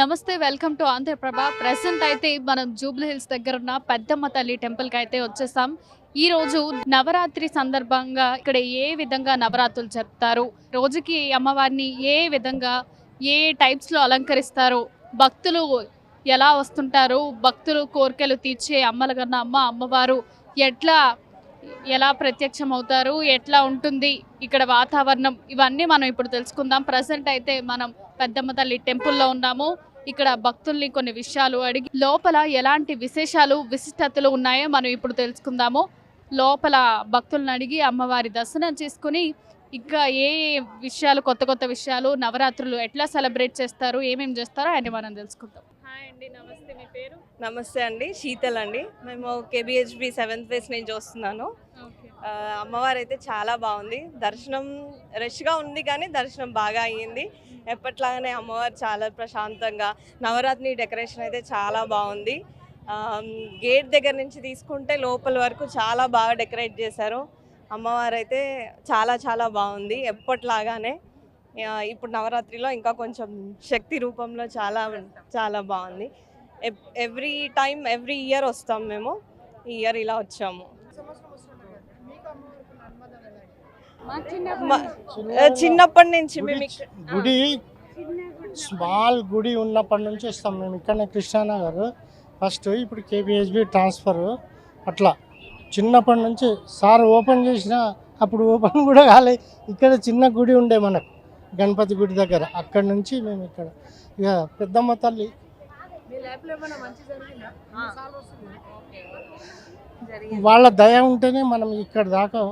నమస్తే welcome to Andhraprabha. Present అయితే మనం జూబ్లీ హిల్స్ దగ్గర ఉన్న పెద్దమ్మ తల్లి టెంపుల్కి అయితే వచ్చేసాం. ఈ రోజు నవరాత్రి సందర్భంగా ఇక్కడ ఏ విధంగా నవరాత్రులు చెప్తారు రోజుకి అమ్మవారిని ఏ విధంగా ఏ టైప్స్లో అలంకరిస్తారు? భక్తులు ఎలా వస్తుంటారు? భక్తులు కోరికలు తీర్చే అమ్మల కన్నా అమ్మ అమ్మవారు ఎట్లా ఎలా ప్రత్యక్షం అవుతారు? ఎట్లా ఉంటుంది? ఇక్కడ వాతావరణం ఇవన్నీ మనం ఇప్పుడు తెలుసుకుందాం. ప్రజెంట్ అయితే మనం పెద్దమ్మ తల్లి టెంపుల్లో ఉన్నాము. ఇక్కడ భక్తుల్ని కొన్ని విషయాలు అడిగి లోపల ఎలాంటి విశేషాలు విశిష్టతలు ఉన్నాయో మనం ఇప్పుడు తెలుసుకుందాము. లోపల భక్తులను అడిగి అమ్మవారి దర్శనం చేసుకుని ఇంకా ఏ విషయాలు కొత్త కొత్త విషయాలు నవరాత్రులు ఎట్లా సెలబ్రేట్ చేస్తారు ఏమేమి చేస్తారో అని మనం తెలుసుకుందాం. హాయ్ అండి నమస్తే మీ పేరు? నమస్తే అండి శీతల్ అండి. మేము కేబిహెచ్బి సెవెంత్ ఫేస్ నుంచి వస్తున్నాను. అమ్మవారు అయితే చాలా బాగుంది. దర్శనం రష్గా ఉంది కానీ దర్శనం బాగా అయ్యింది. ఎప్పట్లాగానే అమ్మవారు చాలా ప్రశాంతంగా నవరాత్రి డెకరేషన్ అయితే చాలా బాగుంది. గేట్ దగ్గర నుంచి తీసుకుంటే లోపల వరకు చాలా బాగా డెకరేట్ చేశారు. అమ్మవారు అయితే చాలా చాలా బాగుంది. ఎప్పట్లాగానే ఇప్పుడు నవరాత్రిలో ఇంకా కొంచెం శక్తి రూపంలో చాలా చాలా బాగుంది. ఎవ్రీ టైం ఎవ్రీ ఇయర్ వస్తాం మేము. ఈ ఇయర్ ఇలా వచ్చాము. చిన్నప్పటి నుంచి మేము గుడి స్మాల్ గుడి ఉన్నప్పటి నుంచి వస్తాం మేము. ఇక్కడనే కృష్ణానగర్ ఫస్ట్ ఇప్పుడు కేబిహెచ్బి ట్రాన్స్ఫర్ అట్లా. చిన్నప్పటి నుంచి సార్ ఓపెన్ చేసిన అప్పుడు ఓపెన్ కూడా కాలే. ఇక్కడ చిన్న గుడి ఉండే మనకు. గణపతి గుడి దగ్గర. అక్కడి నుంచి మేము ఇక్కడ. ఇక పెద్దమ్మ తల్లి వాళ్ళ దయ ఉంటేనే మనం ఇక్కడ దాకా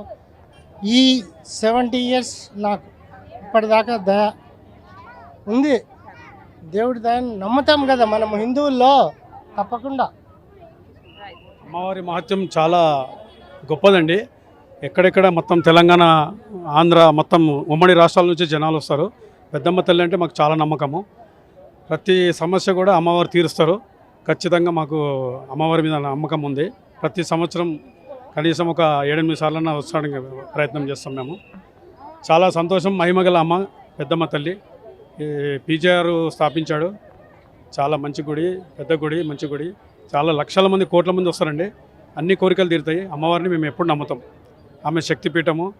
ఈ సెవెంటీ ఇయర్స్ నాకు ఇప్పటిదాకా దయ ఉంది. దేవుడి దయను నమ్ముతాం కదా మనం హిందువుల్లో. తప్పకుండా. అమ్మవారి మహత్యం చాలా గొప్పదండి. ఎక్కడెక్కడ మొత్తం తెలంగాణ ఆంధ్ర మొత్తం ఉమ్మడి రాష్ట్రాల నుంచి జనాలు వస్తారు. పెద్దమ్మ తల్లి అంటే మాకు చాలా నమ్మకము. ప్రతి సమస్య కూడా అమ్మవారు తీరుస్తారు. ఖచ్చితంగా మాకు అమ్మవారి మీద నమ్మకం ఉంది. ప్రతి సంవత్సరం కనీసం ఒక ఏడెనిమిది సార్లన్నా వస్తాడానికి ప్రయత్నం చేస్తాం మేము. చాలా సంతోషం మహిమగల అమ్మ పెద్దమ్మ తల్లి. ఈ స్థాపించాడు. చాలా మంచి గుడి పెద్ద గుడి మంచి గుడి. చాలా లక్షల మంది కోట్ల మంది వస్తారండి. అన్ని కోరికలు తీరుతాయి. అమ్మవారిని మేము ఎప్పుడు నమ్ముతాం. ఆమె శక్తిపీఠము.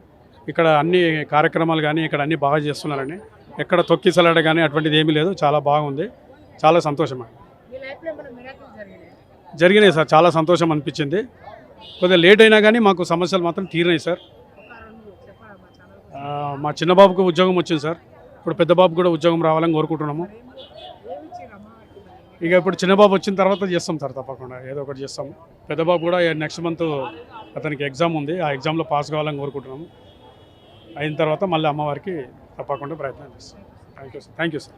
ఇక్కడ అన్ని కార్యక్రమాలు కానీ ఇక్కడ అన్ని బాగా చేస్తున్నారని ఎక్కడ తొక్కిసలాడ కానీ అటువంటిది ఏమీ లేదు. చాలా బాగుంది. చాలా సంతోషం జరిగినాయి? సార్. చాలా సంతోషం అనిపించింది. కొద్దిగా లేట్ అయినా కానీ మాకు సమస్యలు మాత్రం తీరినాయి సార్. మా చిన్న బాబుకు ఉద్యోగం వచ్చింది సార్. ఇప్పుడు పెద్ద బాబు కూడా ఉద్యోగం రావాలని కోరుకుంటున్నాము. ఇక ఇప్పుడు చిన్న బాబు వచ్చిన తర్వాత చేస్తాం సార్ తప్పకుండా. ఏదో ఒకటి చేస్తాం. పెద్ద బాబు కూడా నెక్స్ట్ మంత్ అతనికి ఎగ్జామ్ ఉంది. ఆ ఎగ్జామ్లో పాస్ కావాలని కోరుకుంటున్నాము. అయిన తర్వాత మళ్ళీ అమ్మవారికి తప్పకుండా ప్రయత్నం చేస్తాం. Thank you sir thank you sir